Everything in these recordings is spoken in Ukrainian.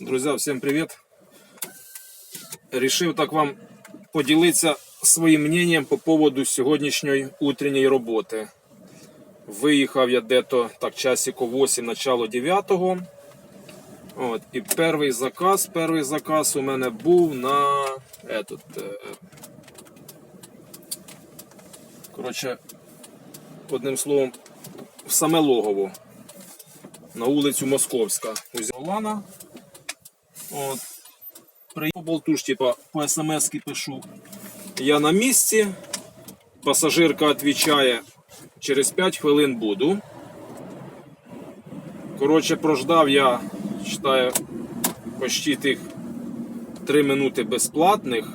Друзья, всем привет! Решив так вам поділитися своїм мненням по поводу сьогоднішньої утренньої роботи. Виїхав я дето так часико 8, начало 9. От, і перший заказ, перший заказ у мене був на этот, е, коротше, одним словом, в саме логово на вулицю Московська. Узяв Лана. От. Приїхав болтуш, типа по смс пишу. Я на місці. Пасажирка відповідає, через 5 хвилин буду. Коротше, прождав я, читаю, почти тих 3 минути безплатних.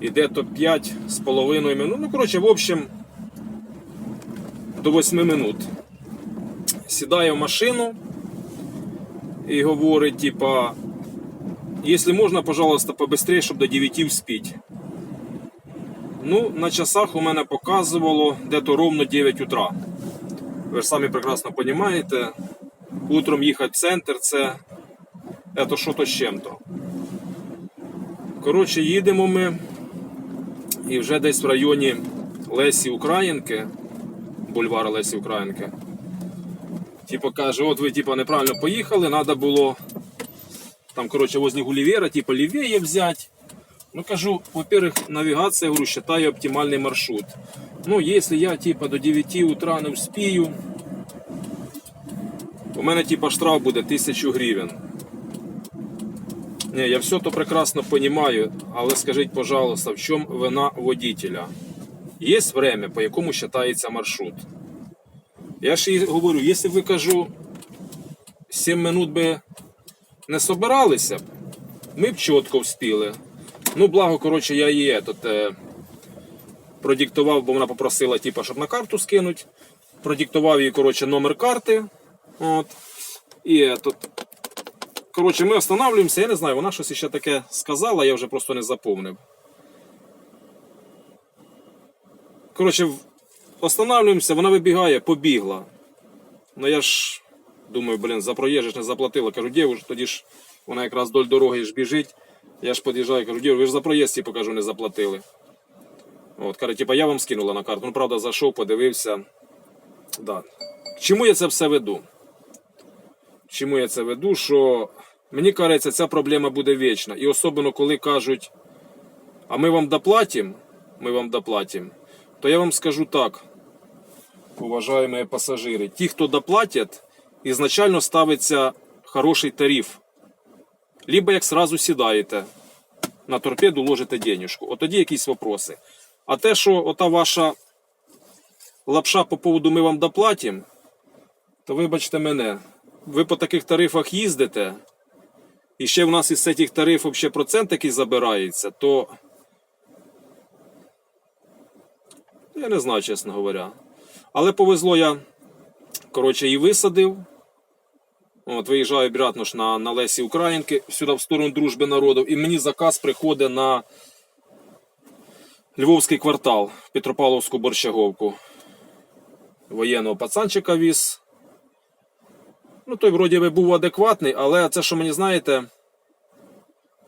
І де-то 5 з половиною минут. Ну, коротше, в общем, до 8 минут. Сідає в машину і говорить, типа, Если можно, пожалуйста, побыстрее, щоб до 9 вспіть. Ну, на часах у мене показувало дето ровно 9 утра. Ви ж самі прекрасно розумієте, утром їхати в центр це, це що то з чим-то. Коротше, їдемо ми і вже десь в районі Лесі Українки, бульвара Лесі Українки. Типа каже, от ви типа, неправильно поїхали, треба було там, короче, возле Гулливера, типа левее взять. Ну, кажу, во-первых, навигация, говорю, считаю оптимальный маршрут. Ну, если я, типа, до 9 утра не успію, у мене, типа, штраф буде 1000 гривень. Не, я все то прекрасно понимаю, але скажіть, пожалуйста, в чому вина водителя? Є время, по якому вважається маршрут. Я ж і говорю, якщо ви кажу, 7 минут би не собиралися ми б чітко вспіли. Ну, благо, коротше, я її этот, е, продиктував, бо вона попросила, типу, щоб на карту скинуть. Продиктував їй, коротше, номер карти. От. І этот, коротше, ми останавливаємося, я не знаю, вона щось ще таке сказала, я вже просто не запомнив. Коротше, останавливаємося, вона вибігає, побігла. Ну я ж Думаю, блін, за проїжджа ж не заплатила. Кажу, дівуш, тоді ж вона якраз вдоль дороги ж біжить. Я ж під'їжджаю, кажу, дівуш, ви ж за проїзд, типу, кажу, не заплатили. От, каже, типу, я вам скинула на карту. Ну, правда, зайшов, подивився. Да. Чому я це все веду? Чому я це веду? Що мені кажеться, ця проблема буде вічна. І особливо, коли кажуть, а ми вам доплатимо, ми вам доплатимо, то я вам скажу так, уважаемые пасажири, ті, хто доплатять, ізначально ставиться хороший тариф. Либо як сразу сідаєте на торпеду, ложите денежку. От тоді якісь вопроси. А те, що ота ваша лапша по поводу ми вам доплатимо, то вибачте мене, ви по таких тарифах їздите, і ще в нас із цих тарифів ще процент який забирається, то я не знаю, чесно говоря. Але повезло я, коротше, і висадив. От, виїжджаю обратно ж на, на Лесі Українки, сюди в сторону дружби народів. І мені заказ приходить на Львовський квартал, Петропавловську Борщаговку. Воєнного пацанчика віз. Ну, той вроді би був адекватний, але це, що мені знаєте,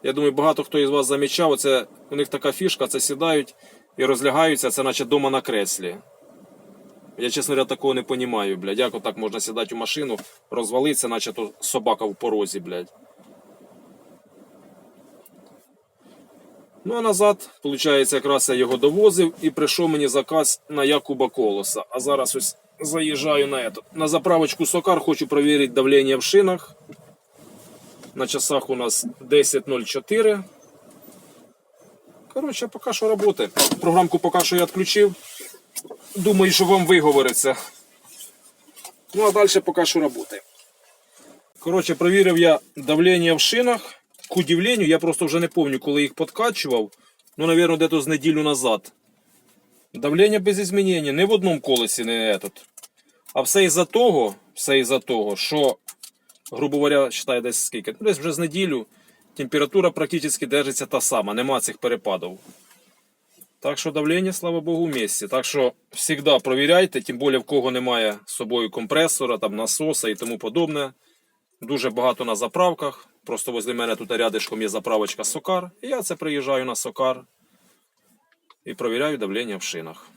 я думаю, багато хто із вас замічав, це у них така фішка, це сідають і розлягаються, це наче дома на креслі. Я, чесно говоря, такого не розумію, блядь. Як отак можна сідати в машину, розвалитися, наче то собака в порозі, блядь. Ну а назад, виходить, якраз я його довозив і прийшов мені заказ на Якуба Колоса. А зараз ось заїжджаю на это. На заправочку Сокар хочу перевірити давлення в шинах. На часах у нас 10.04. Коротше, поки що роботи. Програмку поки що я відключив. Думаю, що вам виговориться. Ну а далі поки що роботи. Коротше, провірив я давлення в шинах. К удивлению, я просто вже не пам'ятаю, коли їх подкачував. Ну, напевно, десь з неділю назад. Давлення без змінення, не в одному колесі, не этот. А все із-за того, все із-за того, що, грубо говоря, считай десь скільки. Ну, десь вже з неділю температура практично держиться та сама, нема цих перепадів. Так що давлення, слава Богу, в місці. Так що завжди провіряйте, тим більше в кого немає з собою компресора, там насоса і тому подобне. Дуже багато на заправках. Просто возле мене тут рядишком є заправочка Сокар. І я це приїжджаю на Сокар і провіряю давлення в шинах.